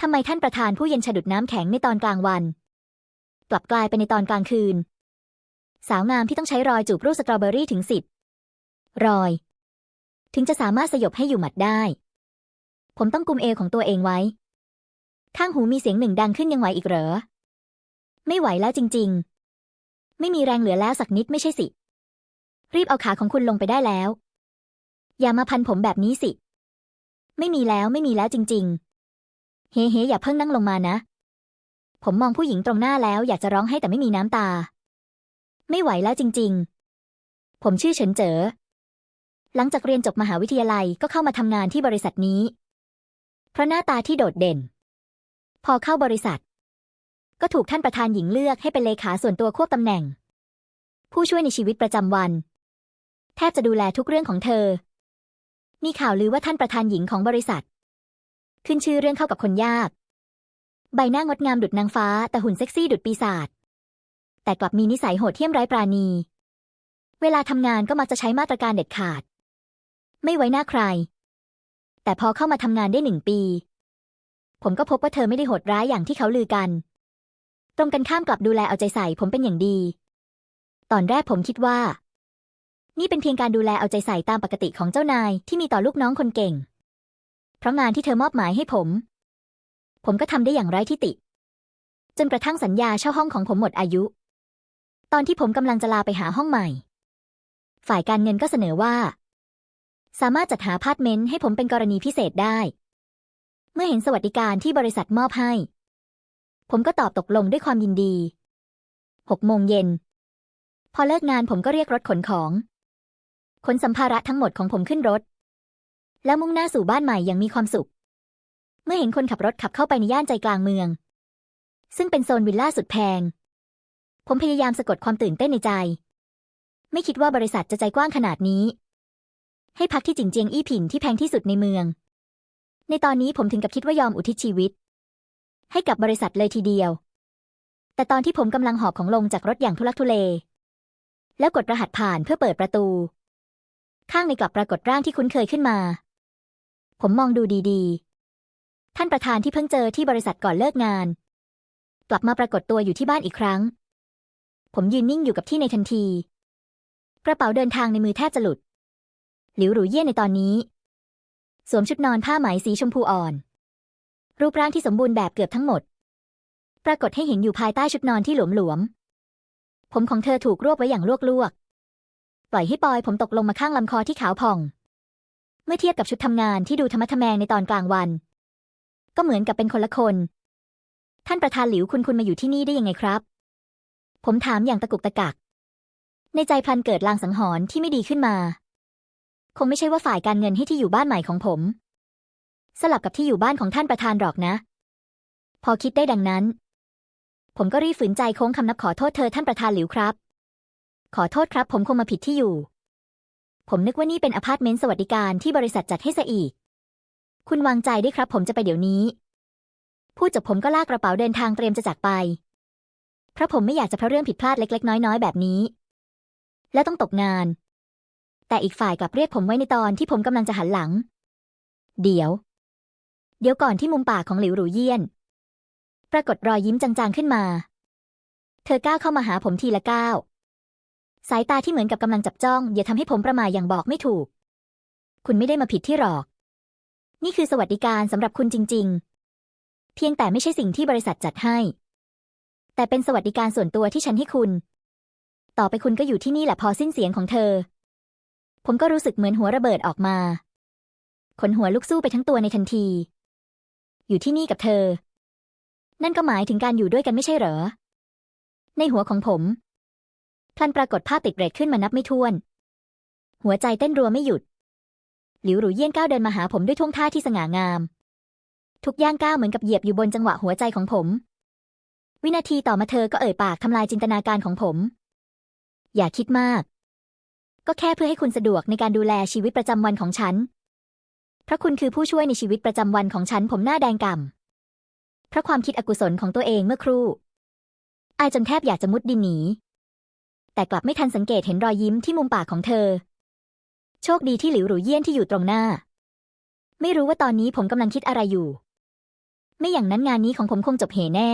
ทำไมท่านประธานผู้เย็นฉดุดน้ำแข็งในตอนกลางวัน กลับกลายเป็นในตอนกลางคืน สาวงามที่ต้องใช้รอยจูบรูปสตรอเบอรี่ถึงสิบรอย ถึงจะสามารถสยบให้อยู่หมัดได้ ผมต้องกุมเอวของตัวเองไว้ ข้างหูมีเสียงหนึ่งดังขึ้นยังไหวอีกเหรอ ไม่ไหวแล้วจริง ๆ ไม่มีแรงเหลือแล้วสักนิดไม่ใช่สิ รีบเอาขาของคุณลงไปได้แล้ว อย่ามาพันผมแบบนี้สิ ไม่มีแล้วไม่มีแล้วจริง ๆ เฮ้เฮ้อย่าเพิ่งนั่งลงมานะ ผมมองผู้หญิงตรงหน้าแล้วอยากจะร้องให้แต่ไม่มีน้ำตา ไม่ไหวแล้วจริง ๆ ผมชื่อเฉินเจ๋อ หลังจากเรียนจบมหาวิทยาลัยก็เข้ามาทำงานที่บริษัทนี้ เพราะหน้าตาที่โดดเด่น พอเข้าบริษัท ก็ถูกท่านประธานหญิงเลือกให้เป็นเลขาส่วนตัวควบตำแหน่ง ผู้ช่วยในชีวิตประจำวัน แทบจะดูแลทุกเรื่องของเธอ มีข่าวลือว่าท่านประธานหญิงของบริษัท ขึ้นชื่อเรื่องเข้ากับคนยาก ใบหน้างดงามดุดนางฟ้า แต่หุ่นเซ็กซี่ดุดปีศาจแต่กลับมีนิสัยโหดเหี้ยมไร้ปราณี เวลาทำงานก็มักจะใช้มาตรการเด็ดขาด ไม่ไว้หน้าใคร แต่พอเข้ามาทำงานได้หนึ่งปี ผมก็พบว่าเธอไม่ได้โหดร้ายอย่างที่เขาลือกัน ตรงกันข้ามกลับดูแลเอาใจใส่ผมเป็นอย่างดี ตอนแรกผมคิดว่า นี่เป็นเพียงการดูแลเอาใจใส่ตามปกติของเจ้านายที่มีต่อลูกน้องคนเก่ง เพราะงานที่เธอมอบหมายให้ผม ผมก็ทำได้อย่างไร้ที่ติ จนกระทั่งสัญญาเช่าห้องของผมหมดอายุ ตอนที่ผมกำลังจะลาไปหาห้องใหม่ ฝ่ายการเงินก็เสนอว่า สามารถจัดหาพาร์ทเมนต์ให้ผมเป็นกรณีพิเศษได้ เมื่อเห็นสวัสดิการที่บริษัทมอบให้ ผมก็ตอบตกลงด้วยความยินดีหกโมงเย็น พอเลิกงานผมก็เรียกรถขนของ ขนสัมภาระทั้งหมดของผมขึ้นรถ แล้วมุ่งหน้าสู่บ้านใหม่อย่างมีความสุข เมื่อเห็นคนขับรถขับเข้าไปในย่านใจกลางเมือง ซึ่งเป็นโซนวิลล่าสุดแพง ผมพยายามสะกดความตื่นเต้นในใจ ไม่คิดว่าบริษัทจะใจกว้างขนาดนี้ ให้พักที่จิงเจียงอี้ผินที่แพงที่สุดในเมือง ในตอนนี้ผมถึงกับคิดว่ายอมอุทิศชีวิต ให้กับบริษัทเลยทีเดียว แต่ตอนที่ผมกำลังหอบของลงจากรถอย่างทุลักทุเล แล้วกดรหัสผ่านเพื่อเปิดประตูข้างในกลับปรากฏร่างที่คุ้นเคยขึ้นมา ผมมองดูดีๆ ท่านประธานที่เพิ่งเจอที่บริษัทก่อนเลิกงาน กลับมาปรากฏตัวอยู่ที่บ้านอีกครั้ง ผมยืนนิ่งอยู่กับที่ในทันที กระเป๋าเดินทางในมือแทบจะหลุด หลิวหรูเย่ในตอนนี้ สวมชุดนอนผ้าไหมสีชมพูอ่อน รูปร่างที่สมบูรณ์แบบเกือบทั้งหมด ปรากฏให้เห็นอยู่ภายใต้ชุดนอนที่หลวมๆผมของเธอถูกรวบไว้อย่างลวกๆปล่อยให้ปอยผมตกลงมาข้างลำคอที่ขาวผ่อง เมื่อเทียบกับชุดทำงานที่ดูธรรมะทแมงในตอนกลางวัน ก็เหมือนกับเป็นคนละคน ท่านประธานหลิวคุณคุณมาอยู่ที่นี่ได้ยังไงครับ ผมถามอย่างตะกุกตะกัก ในใจพลันเกิดลางสังหรณ์ที่ไม่ดีขึ้นมา คงไม่ใช่ว่าฝ่ายการเงินให้ที่อยู่บ้านใหม่ของผม สลับกับที่อยู่บ้านของท่านประธานหรอกนะ พอคิดได้ดังนั้น ผมก็รีบฝืนใจโค้งคำนับขอโทษเธอท่านประธานหลิวครับ ขอโทษครับ ผมคงมาผิดที่อยู่ ผมนึกว่านี่เป็นอพาร์ตเมนต์สวัสดิการที่บริษัทจัดให้ซะอีก คุณวางใจได้ครับ ผมจะไปเดี๋ยวนี้ พูดจบผมก็ลากกระเป๋าเดินทางเตรียมจะจากไป เพราะผมไม่อยากจะเพราะเรื่องผิดพลาดเล็ก ๆ น้อยๆแบบนี้ แล้วต้องตกงาน แต่อีกฝ่ายกลับเรียกผมไว้ในตอนที่ผมกำลังจะหันหลัง เดี๋ยว เดี๋ยวก่อนที่มุมปากของหลิวหรูเยี่ยน ปรากฏรอยยิ้มจางๆขึ้นมา เธอก้าวเข้ามาหาผมทีละก้าว สายตาที่เหมือนกับกำลังจับจ้อง อย่าทำให้ผมประมาอย่างบอกไม่ถูก คุณไม่ได้มาผิดที่หรอก นี่คือสวัสดิการสำหรับคุณจริง ๆ เพียงแต่ไม่ใช่สิ่งที่บริษัทจัดให้ แต่เป็นสวัสดิการส่วนตัวที่ฉันให้คุณ ต่อไปคุณก็อยู่ที่นี่แหละพอสิ้นเสียงของเธอ ผมก็รู้สึกเหมือนหัวระเบิดออกมาขนหัวลุกสู้ไปทั้งตัวในทันที อยู่ที่นี่กับเธอ นั่นก็หมายถึงการอยู่ด้วยกันไม่ใช่เหรอ ในหัวของผม พลันปรากฏภาพติดเรทขึ้นมานับไม่ถ้วน หัวใจเต้นรัวไม่หยุด หลิวหรูเยี่ยนก้าวเดินมาหาผมด้วยท่วงท่าที่สง่างาม ทุกย่างก้าวเหมือนกับเหยียบอยู่บนจังหวะหัวใจของผม วินาทีต่อมาเธอก็เอ่ยปากทำลายจินตนาการของผม อย่าคิดมาก ก็แค่เพื่อให้คุณสะดวกในการดูแลชีวิตประจำวันของฉัน เพราะคุณคือผู้ช่วยในชีวิตประจำวันของฉันผมหน้าแดงก่ำเพราะความคิดอกุศลของตัวเองเมื่อครู่อายจนแทบอยากจะมุดดินหนี แต่กลับไม่ทันสังเกตเห็นรอยยิ้มที่มุมปากของเธอ โชคดีที่หลิวหรูเยี่ยนที่อยู่ตรงหน้า ไม่รู้ว่าตอนนี้ผมกำลังคิดอะไรอยู่ ไม่อย่างนั้นงานนี้ของผมคงจบเหแน่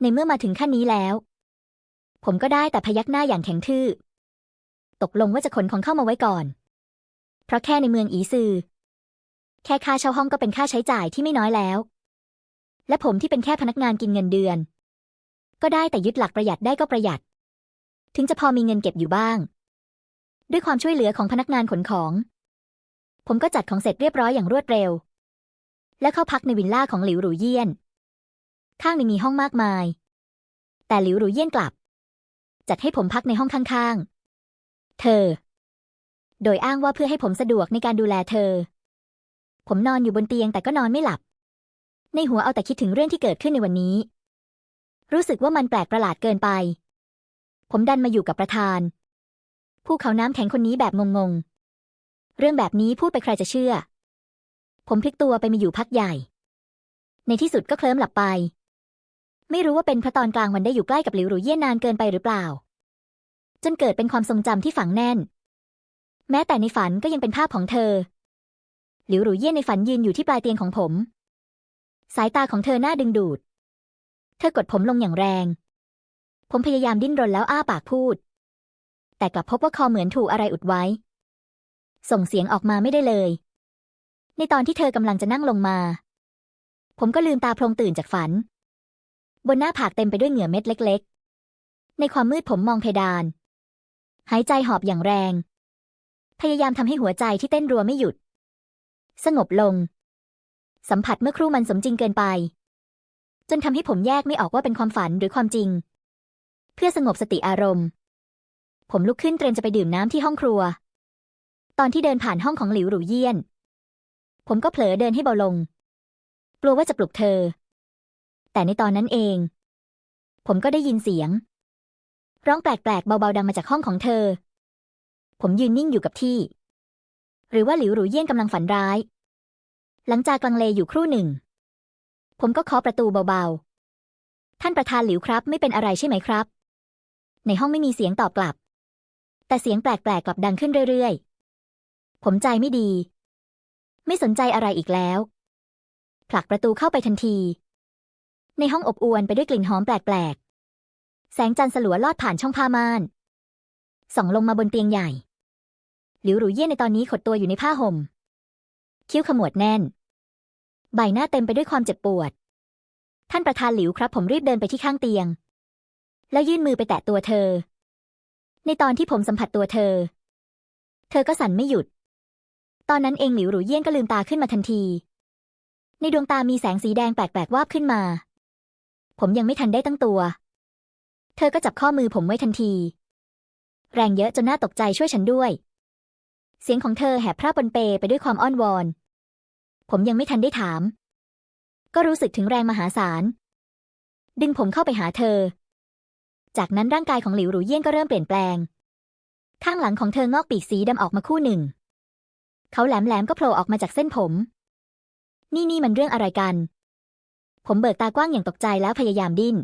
ในเมื่อมาถึงขั้นนี้แล้ว ผมก็ได้แต่พยักหน้าอย่างแข็งทื่อ ตกลงว่าจะขนของเข้ามาไว้ก่อน เพราะแค่ในเมืองอีซือ แค่ค่าเช่าห้องก็เป็นค่าใช้จ่ายที่ไม่น้อยแล้ว และผมที่เป็นแค่พนักงานกินเงินเดือน ก็ได้แต่ยึดหลักประหยัดได้ก็ประหยัด ถึงจะพอมีเงินเก็บอยู่บ้าง ด้วยความช่วยเหลือของพนักงานขนของ ผมก็จัดของเสร็จเรียบร้อยอย่างรวดเร็ว และเข้าพักในวิลล่าของหลิวหรูเยี่ยน ข้างในมีห้องมากมาย แต่หลิวหรูเยี่ยนกลับ จัดให้ผมพักในห้องข้างๆ เธอ โดยอ้างว่าเพื่อให้ผมสะดวกในการดูแลเธอ ผมนอนอยู่บนเตียงแต่ก็นอนไม่หลับ ในหัวเอาแต่คิดถึงเรื่องที่เกิดขึ้นในวันนี้รู้สึกว่ามันแปลกประหลาดเกินไป ผมดันมาอยู่กับประธาน ผู้เขาน้ำแข็งคนนี้แบบงงๆ เรื่องแบบนี้พูดไปใครจะเชื่อ ผมพลิกตัวไปมาอยู่พักใหญ่ ในที่สุดก็เคลิ้มหลับไป ไม่รู้ว่าเป็นเพราะตอนกลางวันได้อยู่ใกล้กับหลิวหรูเยี่ยนนานเกินไปหรือเปล่า จนเกิดเป็นความทรงจำที่ฝังแน่น แม้แต่ในฝันก็ยังเป็นภาพของเธอ หลิวหรูเยี่ยนในฝันยืนอยู่ที่ปลายเตียงของผม สายตาของเธอหน่าดึงดูด เธอกดผมลงอย่างแรง ผมพยายามดิ้นรนแล้วอ้าปากพูด แต่กลับพบว่าคอเหมือนถูกอะไรอุดไว้ ส่งเสียงออกมาไม่ได้เลย ในตอนที่เธอกำลังจะนั่งลงมา ผมก็ลืมตาโพลงตื่นจากฝัน บนหน้าผากเต็มไปด้วยเหงื่อเม็ดเล็ก ๆ ในความมืดผมมองเพดาน หายใจหอบอย่างแรง พยายามทำให้หัวใจที่เต้นรัวไม่หยุด สงบลง สัมผัสเมื่อครู่มันสมจริงเกินไป จนทำให้ผมแยกไม่ออกว่าเป็นความฝันหรือความจริง พื่อสงบสติอารมณ์ ผมลุกขึ้นเตรียมจะไปดื่มน้ำที่ห้องครัว ตอนที่เดินผ่านห้องของหลิวหรูเยี่ยน ผมก็เผลอเดินให้เบาลง กลัวว่าจะปลุกเธอ แต่ในตอนนั้นเอง ผมก็ได้ยินเสียง ร้องแปลกๆเบาๆดังมาจากห้องของเธอ ผมยืนนิ่งอยู่กับที่ หรือว่าหลิวหรูเยี่ยนกำลังฝันร้าย หลังจากกลังเลอยู่ครู่หนึ่ง ผมก็เคาะประตูเบาๆ ท่านประธานหลิวครับ ไม่เป็นอะไรใช่ไหมครับ ในห้องไม่มีเสียงตอบกลับ แต่เสียงแปลกๆกลับดังขึ้นเรื่อยๆ ผมใจไม่ดี ไม่สนใจอะไรอีกแล้ว ผลักประตูเข้าไปทันที ในห้องอบอวลไปด้วยกลิ่นหอมแปลกๆ แสงจันทร์สลัวลอดผ่านช่องผ้าม่าน ส่องลงมาบนเตียงใหญ่ หลิวหรูเย่ในตอนนี้ขดตัวอยู่ในผ้าห่ม คิ้วขมวดแน่น ใบหน้าเต็มไปด้วยความเจ็บปวด ท่านประธานหลิวครับ ผมรีบเดินไปที่ข้างเตียง แล้วยื่นมือไปแตะตัวเธอ ในตอนที่ผมสัมผัสตัวเธอ เธอก็สั่นไม่หยุด ตอนนั้นเองหลิวหรูเยี่ยนก็ลืมตาขึ้นมาทันที ในดวงตามีแสงสีแดงแปลกๆวาบขึ้นมา ผมยังไม่ทันได้ตั้งตัว เธอก็จับข้อมือผมไว้ทันที แรงเยอะจนน่าตกใจช่วยฉันด้วย เสียงของเธอแหบพร่าปนเปไปด้วยความอ้อนวอน ผมยังไม่ทันได้ถาม ก็รู้สึกถึงแรงมหาศาลดึงผมเข้าไปหาเธอ จากนั้นร่างกายของหลิวหรูเยี่ยนก็เริ่มเปลี่ยนแปลง ข้างหลังของเธองอกปีกสีดำออกมาคู่หนึ่ง เขาแหลมแหลมก็โผล่ออกมาจากเส้นผม นี่นี่มันเรื่องอะไรกัน ผมเบิกตากว้างอย่างตกใจแล้วพยายามดิ้น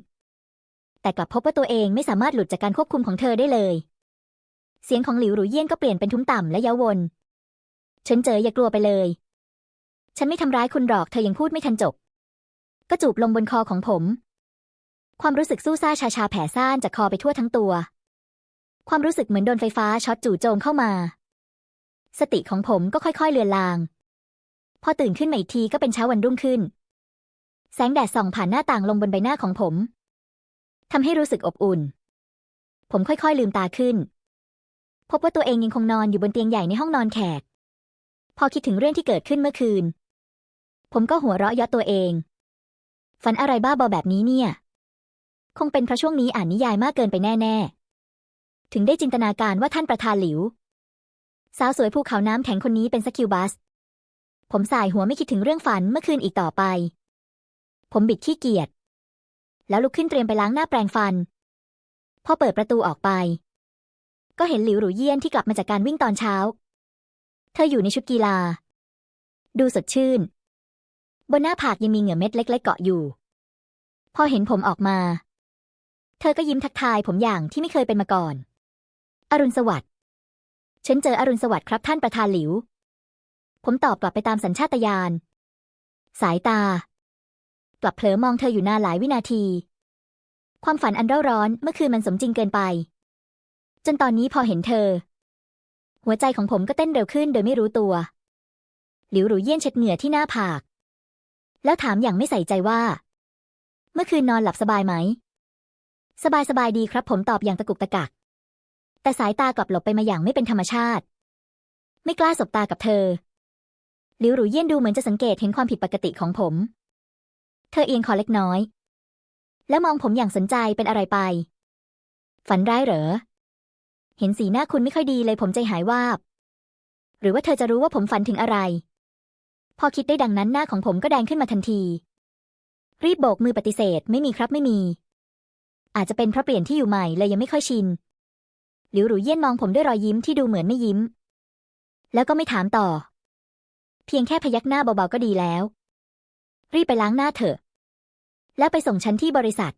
แต่กลับพบว่าตัวเองไม่สามารถหลุดจากการควบคุมของเธอได้เลย เสียงของหลิวหรูเยี่ยนก็เปลี่ยนเป็นทุ้มต่ำและเย้าวนฉันเจออย่ากลัวไปเลย ฉันไม่ทำร้ายคุณหรอกเธอยังพูดไม่ทันจบ ก็จูบลงบนคอของผม ความรู้สึกสู้ซ่าชาชาแผ่ซ่านจากคอไปทั่วทั้งตัว ความรู้สึกเหมือนโดนไฟฟ้าช็อตจู่โจมเข้ามา สติของผมก็ค่อยๆเลือนลาง พอตื่นขึ้นมาอีกทีก็เป็นเช้าวันรุ่งขึ้น แสงแดดส่องผ่านหน้าต่างลงบนใบหน้าของผม ทำให้รู้สึกอบอุ่น ผมค่อยๆลืมตาขึ้น พบว่าตัวเองยังคงนอนอยู่บนเตียงใหญ่ในห้องนอนแขก พอคิดถึงเรื่องที่เกิดขึ้นเมื่อคืน ผมก็หัวเราะเยาะตัวเอง ฝันอะไรบ้าบอแบบนี้เนี่ย คงเป็นเพราะช่วงนี้อ่านนิยายมากเกินไปแน่ ๆ ถึงได้จินตนาการว่าท่านประธานหลิว สาวสวยภูเขาน้ำแข็งคนนี้เป็นสกิลบัส ผมสายหัวไม่คิดถึงเรื่องฝันเมื่อคืนอีกต่อไป ผมบิดขี้เกียจ แล้วลุกขึ้นเตรียมไปล้างหน้าแปรงฟัน พอเปิดประตูออกไป ก็เห็นหลิวหรูเยี่ยนที่กลับมาจากการวิ่งตอนเช้า เธออยู่ในชุดกีฬา ดูสดชื่น บนหน้าผากยังมีเหงื่อเม็ดเล็ก ๆ เกาะอยู่ พอเห็นผมออกมา เธอก็ยิ้มทักทายผมอย่างที่ไม่เคยเป็นมาก่อน อรุณสวัสดิ์ ฉันเจออรุณสวัสดิ์ครับท่านประธานหลิว ผมตอบกลับไปตามสัญชาตญาณ สายตาลับเผลอมองเธออยู่นานหลายวินาที ความฝันอันเร่าร้อนเมื่อคืนมันสมจริงเกินไป จนตอนนี้พอเห็นเธอ หัวใจของผมก็เต้นเร็วขึ้นโดยไม่รู้ตัว หลิวหรูเยี่ยนเช็ดเหงื่อที่หน้าผาก แล้วถามอย่างไม่ใส่ใจว่า เมื่อคืนนอนหลับสบายไหม สบายสบายดีครับ ผมตอบอย่างตะกุกตะกัก แต่สายตากลับหลบไปมาอย่างไม่เป็นธรรมชาติ ไม่กล้าสบตากับเธอหลิวหรูเยี่ยนดูเหมือนจะสังเกตเห็นความผิดปกติของผม เธอเอียงคอเล็กน้อย แล้วมองผมอย่างสนใจเป็นอะไรไป ฝันร้ายเหรอ เห็นสีหน้าคุณไม่ค่อยดีเลยผมใจหายวาบ หรือว่าเธอจะรู้ว่าผมฝันถึงอะไร พอคิดได้ดังนั้นหน้าของผมก็แดงขึ้นมาทันที รีบโบกมือปฏิเสธไม่มีครับไม่มี อาจจะเป็นเพราะเปลี่ยนที่อยู่ใหม่เลยยังไม่ค่อยชิน หลิวหรูเยี่ยนมองผมด้วยรอยยิ้มที่ดูเหมือนไม่ยิ้ม แล้วก็ไม่ถามต่อ เพียงแค่พยักหน้าเบาๆก็ดีแล้ว รีบไปล้างหน้าเถอะ แล้วไปส่งฉันที่บริษัท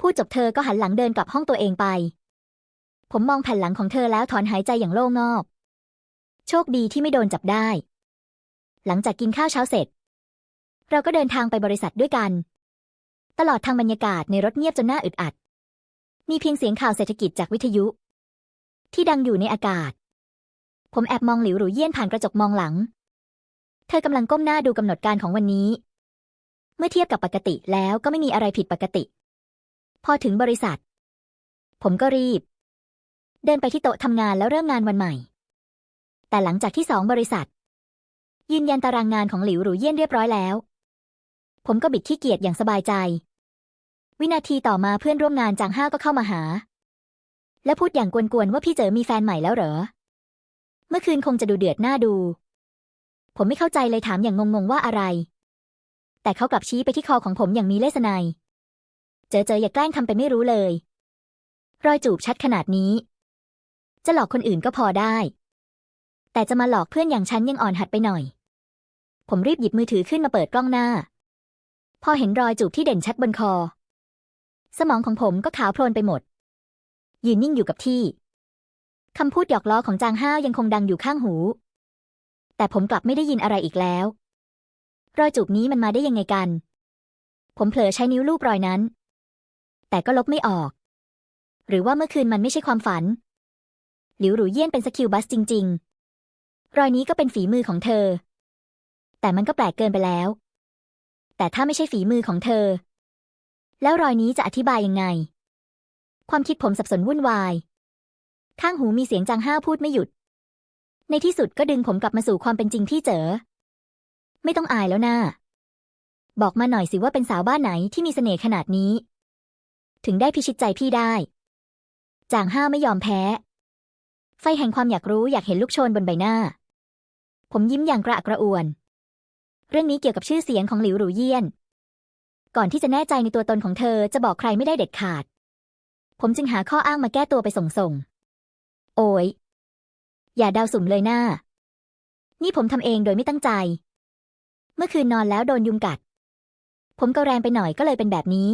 พูดจบเธอก็หันหลังเดินกลับห้องตัวเองไป ผมมองแผ่นหลังของเธอแล้วถอนหายใจอย่างโล่งอก โชคดีที่ไม่โดนจับได้ หลังจากกินข้าวเช้าเสร็จ เราก็เดินทางไปบริษัทด้วยกัน ตลอดทางบรรยากาศในรถเงียบจนน่าอึดอัด มีเพียงเสียงข่าวเศรษฐกิจจากวิทยุ ที่ดังอยู่ในอากาศ ผมแอบมองหลิวหรูเยี่ยนผ่านกระจกมองหลัง เธอกำลังก้มหน้าดูกำหนดการของวันนี้ เมื่อเทียบกับปกติแล้วก็ไม่มีอะไรผิดปกติ พอถึงบริษัท ผมก็รีบ เดินไปที่โต๊ะทำงานแล้วเริ่มงานวันใหม่ แต่หลังจากที่สองบริษัท ยืนยันตารางงานของหลิวหรูเยี่ยนเรียบร้อยแล้วผมก็บิดขี้เกียจอย่างสบายใจ วินาทีต่อมาเพื่อนร่วมงานจางห้าก็เข้ามาหา และพูดอย่างกวนๆว่าพี่เจอมีแฟนใหม่แล้วเหรอ เมื่อคืนคงจะดูเดือดหน้าดู ผมไม่เข้าใจเลยถามอย่างงงๆว่าอะไร แต่เขากลับชี้ไปที่คอของผมอย่างมีเลสไนยเจอเจออย่าแกล้งทำเป็นไม่รู้เลย รอยจูบชัดขนาดนี้ จะหลอกคนอื่นก็พอได้ แต่จะมาหลอกเพื่อนอย่างฉันยังอ่อนหัดไปหน่อย ผมรีบหยิบมือถือขึ้นมาเปิดกล้องหน้า พอเห็นรอยจูบที่เด่นชัดบนคอ สมองของผมก็ขาวโพลนไปหมด ยืนนิ่งอยู่กับที่คำพูดหยอกล้อของจางห้าวยังคงดังอยู่ข้างหู แต่ผมกลับไม่ได้ยินอะไรอีกแล้ว รอยจูบนี้มันมาได้ยังไงกัน ผมเผลอใช้นิ้วลูบรอยนั้น แต่ก็ลบไม่ออก หรือว่าเมื่อคืนมันไม่ใช่ความฝัน หลิวหรูเยี่ยนเป็นสกิลบัสจริง ๆ รอยนี้ก็เป็นฝีมือของเธอ แต่มันก็แปลกเกินไปแล้ว แต่ถ้าไม่ใช่ฝีมือของเธอ แล้วรอยนี้จะอธิบายยังไง ความคิดผมสับสนวุ่นวาย ข้างหูมีเสียงจางห้าวพูดไม่หยุด ในที่สุดก็ดึงผมกลับมาสู่ความเป็นจริงที่เจอ ไม่ต้องอายแล้วนะ่าบอกมาหน่อยสิว่าเป็นสาวบ้านไหนที่มีเสน่ห์ขนาดนี้ ถึงได้พิชิตใจพี่ได้ จางห้าไม่ยอมแพ้ ไฟแห่งความอยากรู้อยากเห็นลูกโชนบนใบหน้า ผมยิ้มอย่างกระอักกระอ่วน เรื่องนี้เกี่ยวกับชื่อเสียงของหลิวหรูเยี่ยน ก่อนที่จะแน่ใจในตัวตนของเธอจะบอกใครไม่ได้เด็ดขาด ผมจึงหาข้ออ้างมาแก้ตัวไปส่งส่ง โอ้ย อย่าเดาสุ่มเลยหน้า นี่ผมทำเองโดยไม่ตั้งใจ เมื่อคืนนอนแล้วโดนยุงกัด ผมก็แรงไปหน่อยก็เลยเป็นแบบนี้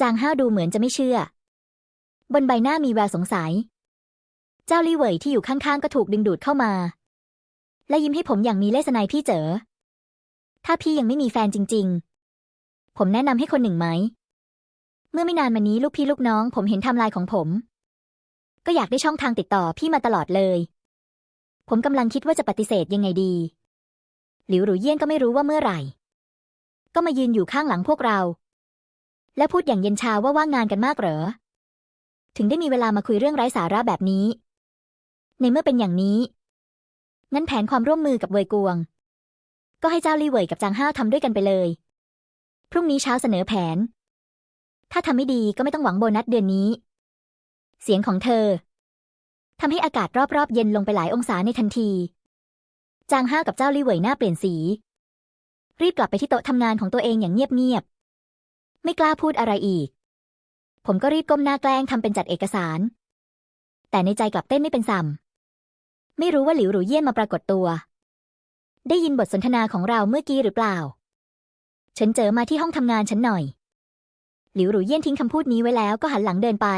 จางห้าวดูเหมือนจะไม่เชื่อ บนใบหน้ามีแววสงสัย เจ้าลี่เหวยที่อยู่ข้างๆก็ถูกดึงดูดเข้ามา และยิ้มให้ผมอย่างมีเลสไนยพี่เจ๋อถ้าพี่ยังไม่มีแฟนจริง ๆ ผมแนะนำให้คนหนึ่งไหม เมื่อไม่นานมานี้ลูกพี่ลูกน้อง ผมเห็นทม์ไลน์ของผม ก็อยากได้ช่องทางติดต่อพี่มาตลอดเลย ผมกำลังคิดว่าจะปฏิเสธยังไงดี หลิวหรูเยี่ยนก็ไม่รู้ว่าเมื่อไหร่ ก็มายืนอยู่ข้างหลังพวกเรา และพูดอย่างเย็นชาว่าว่างงานกันมากเหรอ ถึงได้มีเวลามาคุยเรื่องไร้สาระแบบนี้ ในเมื่อเป็นอย่างนี้ งั้นแผนความร่วมมือกับเวยกวง ก็ให้เจ้าลี่เวยกับจางห้าทำด้วยกันไปเลย พรุ่งนี้เช้าเสนอแผน ถ้าทำไม่ดีก็ไม่ต้องหวังโบนัสเดือนนี้ เสียงของเธอทำให้อากาศรอบๆ เย็นลงไปหลายองศาในทันที จางห้ากับเจ้าลี่เหวยหน้าเปลี่ยนสี รีบกลับไปที่โต๊ะทำงานของตัวเองอย่างเงียบๆ ไม่กล้าพูดอะไรอีก ผมก็รีบก้มหน้าแกล้งทำเป็นจัดเอกสาร แต่ในใจกลับเต้นไม่เป็นสัมไม่รู้ว่าหลิวหรูเยี่ยนมาปรากฏตัว ได้ยินบทสนทนาของเราเมื่อกี้หรือเปล่า ฉันเจอมาที่ห้องทำงานฉันหน่อย หลิวหรูเยี่ยนทิ้งคำพูดนี้ไว้แล้วก็หันหลังเดินไป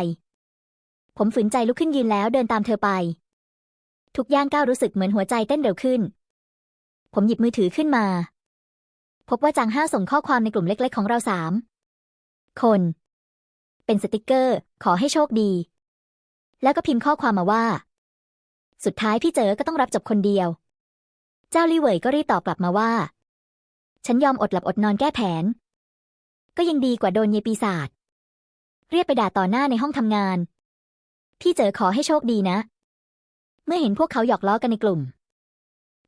ผมฝืนใจลุกขึ้นยืนแล้วเดินตามเธอไป ทุกย่างก้าวรู้สึกเหมือนหัวใจเต้นเร็วขึ้น ผมหยิบมือถือขึ้นมา พบว่าจางห้าส่งข้อความในกลุ่มเล็กๆของเราสามคน เป็นสติกเกอร์ ขอให้โชคดี แล้วก็พิมพ์ข้อความมาว่า สุดท้ายพี่เจอก็ต้องรับจบคนเดียว เจ้าลี่เหวยก็รีบตอบกลับมาว่า ฉันยอมอดหลับอดนอนแก้แผน ก็ยังดีกว่าโดนเยปีศาจเรียกไปด่าต่อหน้าในห้องทำงาน พี่เจอขอให้โชคดีนะ เมื่อเห็นพวกเขาหยอกล้อกันในกลุ่ม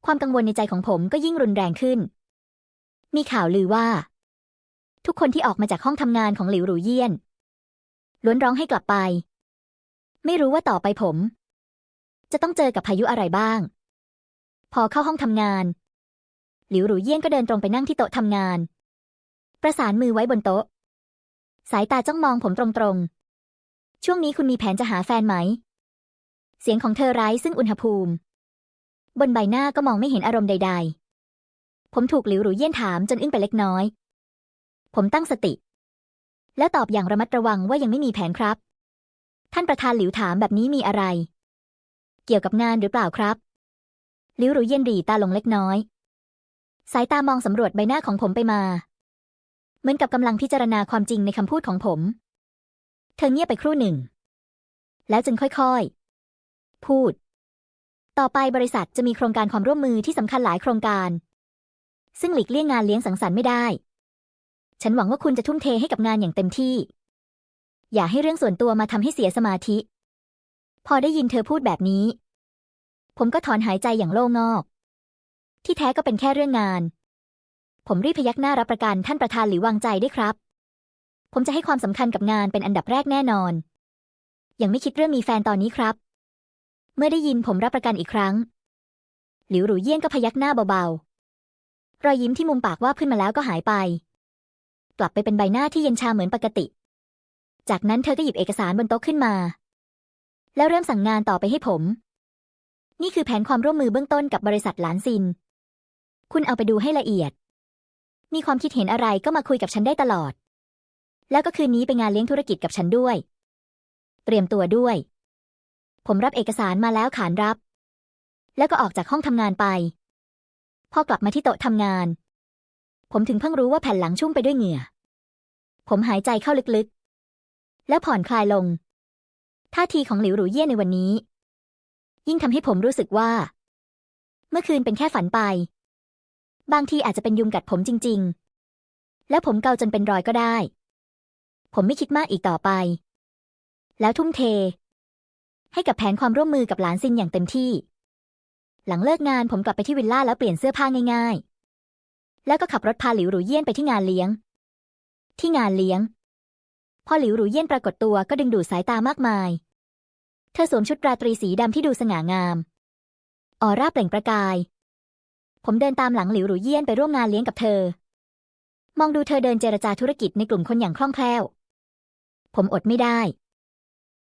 ความกังวลในใจของผมก็ยิ่งรุนแรงขึ้น มีข่าวลือว่า ทุกคนที่ออกมาจากห้องทำงานของหลิวหรูเยี่ยน ล้วนร้องให้กลับไป ไม่รู้ว่าต่อไปผม จะต้องเจอกับพายุอะไรบ้าง พอเข้าห้องทำงาน หลิวหรูเยี่ยนก็เดินตรงไปนั่งที่โต๊ะทำงาน ประสานมือไว้บนโต๊ะ สายตาจ้องมองผมตรงๆ ช่วงนี้คุณมีแผนจะหาแฟนไหม เสียงของเธอไร้ซึ่งอุณหภูมิ บนใบหน้าก็มองไม่เห็นอารมณ์ใด ๆ ผมถูกหลิวหรูเยี่ยนถามจนอึ้งไปเล็กน้อย ผมตั้งสติ แล้วตอบอย่างระมัดระวังว่ายังไม่มีแผนครับ ท่านประธานหลิวถามแบบนี้มีอะไร เกี่ยวกับงานหรือเปล่าครับหลิวหรูเยี่ยนหรีตาลงเล็กน้อย สายตามองสำรวจใบหน้าของผมไปมา เหมือนกับกำลังพิจารณาความจริงในคำพูดของผม เธอเงียบไปครู่หนึ่ง แล้วจึงค่อยๆ พูด ต่อไปบริษัทจะมีโครงการความร่วมมือที่สำคัญหลายโครงการ ซึ่งหลีกเลี่ยงงานเลี้ยงสังสรรค์ไม่ได้ ฉันหวังว่าคุณจะทุ่มเทให้กับงานอย่างเต็มที่ อย่าให้เรื่องส่วนตัวมาทำให้เสียสมาธิ พอได้ยินเธอพูดแบบนี้ ผมก็ถอนหายใจอย่างโล่งอก ที่แท้ก็เป็นแค่เรื่องงาน ผมรีบพยักหน้ารับประกันท่านประธานหรือวางใจได้ครับ ผมจะให้ความสำคัญกับงานเป็นอันดับแรกแน่นอน ยังไม่คิดเรื่องมีแฟนตอนนี้ครับ เมื่อได้ยินผมรับประกันอีกครั้ง หลิวหรูเยี่ยนก็พยักหน้าเบาๆ รอยยิ้มที่มุมปากว่าขึ้นมาแล้วก็หายไป กลับไปเป็นใบหน้าที่เย็นชาเหมือนปกติ จากนั้นเธอก็หยิบเอกสารบนโต๊ะขึ้นมา แล้วเริ่มสั่งงานต่อไปให้ผมนี่คือแผนความร่วมมือเบื้องต้นกับบริษัทหลานซิน คุณเอาไปดูให้ละเอียด มีความคิดเห็นอะไรก็มาคุยกับฉันได้ตลอด แล้วก็คืนนี้ไปงานเลี้ยงธุรกิจกับฉันด้วย เตรียมตัวด้วย ผมรับเอกสารมาแล้วขานรับ แล้วก็ออกจากห้องทำงานไป พอกลับมาที่โต๊ะทำงาน ผมถึงเพิ่งรู้ว่าแผ่นหลังชุ่มไปด้วยเหงื่อ ผมหายใจเข้าลึกๆ แล้วผ่อนคลายลง ท่าทีของหลิวหรูเย่ในวันนี้ ยิ่งทำให้ผมรู้สึกว่า เมื่อคืนเป็นแค่ฝันไป บางทีอาจจะเป็นยุงกัดผมจริง ๆ แล้วผมเกาจนเป็นรอยก็ได้ ผมไม่คิดมากอีกต่อไป แล้วทุ่มเท ให้กับแผนความร่วมมือกับหลานซินอย่างเต็มที่ หลังเลิกงานผมกลับไปที่วิลล่าแล้วเปลี่ยนเสื้อผ้าง่าย ๆ แล้วก็ขับรถพาหลิวหรูเยี่ยนไปที่งานเลี้ยง ที่งานเลี้ยง พอหลิวหรูเยี่ยนปรากฏตัวก็ดึงดูดสายตามากมาย เธอสวมชุดราตรีสีดำที่ดูสง่างามออร่าเปล่งประกาย ผมเดินตามหลังหลิวหรูเยี่ยนไปร่วมงานเลี้ยงกับเธอ มองดูเธอเดินเจรจาธุรกิจในกลุ่มคนอย่างคล่องแคล่ว ผมอดไม่ได้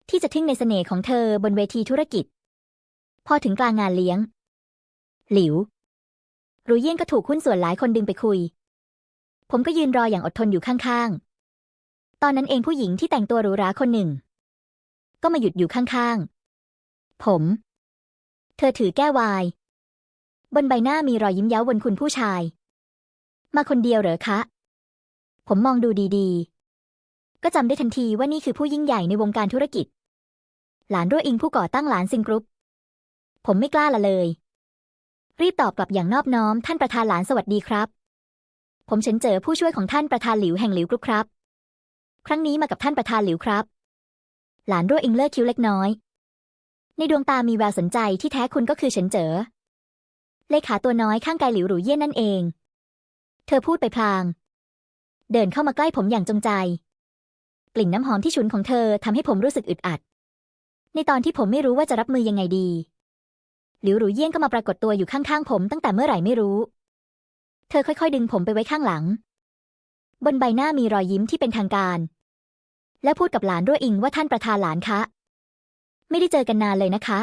ที่จะทึ่งในเสน่ห์ของเธอบนเวทีธุรกิจ พอถึงกลางงานเลี้ยง หลิวหรูเยี่ยนก็ถูกหุ้นส่วนหลายคนดึงไปคุย ผมก็ยืนรออย่างอดทนอยู่ข้างๆ ตอนนั้นเองผู้หญิงที่แต่งตัวหรูหราคนหนึ่ง ก็มาหยุดอยู่ข้างๆ ผม เธอถือแก้ววาย บนใบหน้ามีรอยยิ้มเย้าบนคุณผู้ชาย มาคนเดียวเหรอคะ ผมมองดูดีๆ ก็จำได้ทันทีว่านี่คือผู้ยิ่งใหญ่ในวงการธุรกิจ หลานรั่วอิงผู้ก่อตั้งหลานซิงกรุ๊ป ผมไม่กล้าละเลย รีบตอบกลับอย่างนอบน้อมท่านประธานหลานสวัสดีครับ ผมเฉินเจอผู้ช่วยของท่านประธานหลิวแห่งหลิวกรุ๊ปครับ ครั้งนี้มากับท่านประธานหลิวครับ หลานรั่วอิงเลิกคิ้วเล็กน้อย ในดวงตามีแววสนใจที่แท้คุณก็คือเฉินเจอ เลขาตัวน้อยข้างกายหลิวหรูเย่ยนนั่นเอง เธอพูดไปพลาง เดินเข้ามาใกล้ผมอย่างจงใจ กลิ่นน้ำหอมที่ฉุนของเธอทำให้ผมรู้สึกอึดอัด ในตอนที่ผมไม่รู้ว่าจะรับมือยังไงดี หลิวหรูเยี่ยนก็มาปรากฏตัวอยู่ข้างๆผมตั้งแต่เมื่อไหร่ไม่รู้ เธอค่อยๆ ดึงผมไปไว้ข้างหลัง บนใบหน้ามีรอยยิ้มที่เป็นทางการ และพูดกับหลานรั่วอิงว่าท่านประธานหลานคะ ไม่ได้เจอกันนานเลยนะคะ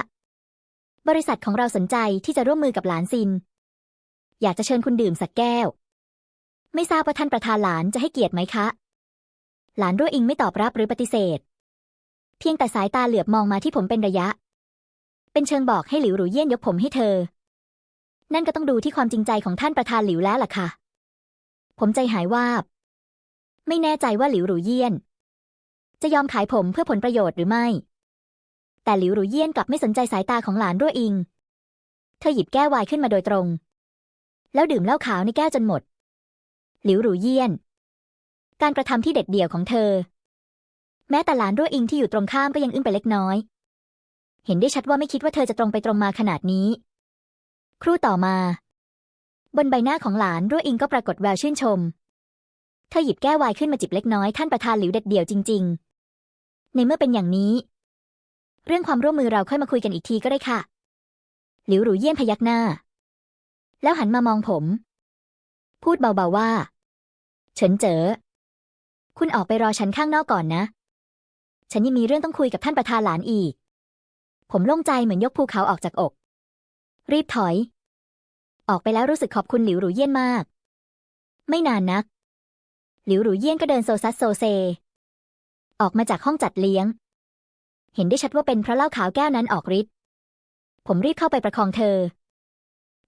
บริษัทของเราสนใจที่จะร่วมมือกับหลานซิน อยากจะเชิญคุณดื่มสักแก้ว ไม่ทราบว่าท่านประธานหลานจะให้เกียรติไหมคะ หลานรั่วอิงไม่ตอบรับหรือปฏิเสธ เพียงแต่สายตาเหลือบมองมาที่ผมเป็นระยะ เป็นเชิงบอกให้หลิวหรูเยี่ยนยกผมให้เธอ นั่นก็ต้องดูที่ความจริงใจของท่านประธานหลิวแล้วล่ะค่ะ ผมใจหายวาบ ไม่แน่ใจว่าหลิวหรูเยี่ยน จะยอมขายผมเพื่อผลประโยชน์หรือไม่ แต่หลิวหรูเยี่ยนกลับไม่สนใจสายตาของหลานรั่วอิง เธอหยิบแก้วไวน์ขึ้นมาโดยตรง แล้วดื่มเหล้าขาวในแก้วจนหมด หลิวหรูเยี่ยน การกระทำที่เด็ดเดี่ยวของเธอ แม้แต่หลานรั่วอิงที่อยู่ตรงข้ามก็ยังอึ้งไปเล็กน้อย เห็นได้ชัดว่าไม่คิดว่าเธอจะตรงไปตรงมาขนาดนี้ ครู่ต่อมา บนใบหน้าของหลานรั่วอิงก็ปรากฏแววชื่นชม เธอหยิบแก้วไวน์ขึ้นมาจิบเล็กน้อยท่านประธานหลิวเด็ดเดี่ยวจริง ๆ ในเมื่อเป็นอย่างนี้ เรื่องความร่วมมือเราค่อยมาคุยกันอีกทีก็ได้ค่ะ หลิวหรูเยี่ยนพยักหน้า แล้วหันมามองผม พูดเบาๆว่า เฉินเจ๋อ คุณออกไปรอฉันข้างนอกก่อนนะ ฉันยังมีเรื่องต้องคุยกับท่านประธานหลานอีก ผมโล่งใจเหมือนยกภูเขาออกจากอก รีบถอย ออกไปแล้วรู้สึกขอบคุณหลิวหรูเยี่ยนมาก ไม่นานนัก หลิวหรูเยี่ยนก็เดินโซซัสโซเซ ออกมาจากห้องจัดเลี้ยง เห็นได้ชัดว่าเป็นเพราะเหล้าขาวแก้วนั้นออกฤทธิ์ ผมรีบเข้าไปประคองเธอ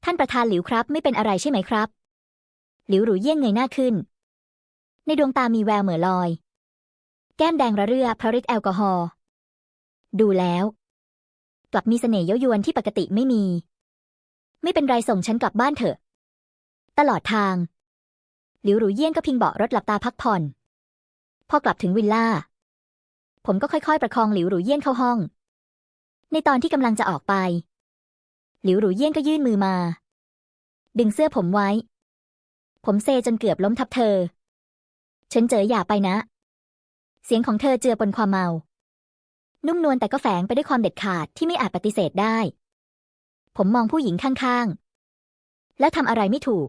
ท่านประธานหลิวครับ ไม่เป็นอะไรใช่ไหมครับ หลิวหรูเยี่ยนเงยหน้าขึ้น ในดวงตามีแววเหม่อลอย แก้มแดงระเรื่อเพราะฤทธิ์แอลกอฮอล์ ดูแล้ว กลับมีเสน่ห์เย้ายวนที่ปกติไม่มี ไม่เป็นไรส่งฉันกลับบ้านเถอะ ตลอดทาง หลิวหรูเยี่ยนก็พิงเบาะรถหลับตาพักผ่อน พอกลับถึงวิลล่า ผมก็ค่อยๆ ประคองหลิวหรูเยี่ยนเข้าห้อง ในตอนที่กำลังจะออกไป หลิวหรูเยี่ยนก็ยื่นมือมา ดึงเสื้อผมไว้ ผมเซจนเกือบล้มทับเธอ ฉันเจออย่าไปนะ เสียงของเธอเจือปนความเมา นุ่มนวลแต่ก็แฝงไปด้วยความเด็ดขาดที่ไม่อาจปฏิเสธได้ ผมมองผู้หญิงข้างๆ แล้วทำอะไรไม่ถูก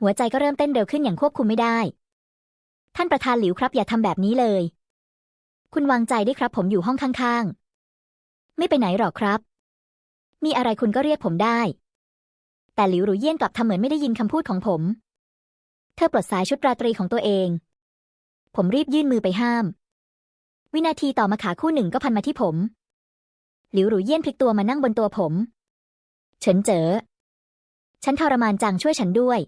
หัวใจก็เริ่มเต้นเร็วขึ้นอย่างควบคุมไม่ได้ ท่านประธานหลิวครับอย่าทำแบบนี้เลย คุณวางใจได้ครับผมอยู่ห้องข้างๆ ไม่ไปไหนหรอกครับ มีอะไรคุณก็เรียกผมได้ แต่หลิวหรูเยี่ยนกลับทำเหมือนไม่ได้ยินคำพูดของผม เธอปลดสายชุดราตรีของตัวเอง ผมรีบยื่นมือไปห้าม วินาทีต่อมาขาคู่หนึ่งก็พันมาที่ผม หลิวหรูเยี่ยนพลิกตัวมานั่งบนตัวผม เฉินเจ๋อฉันทรมานจังช่วยฉันด้วย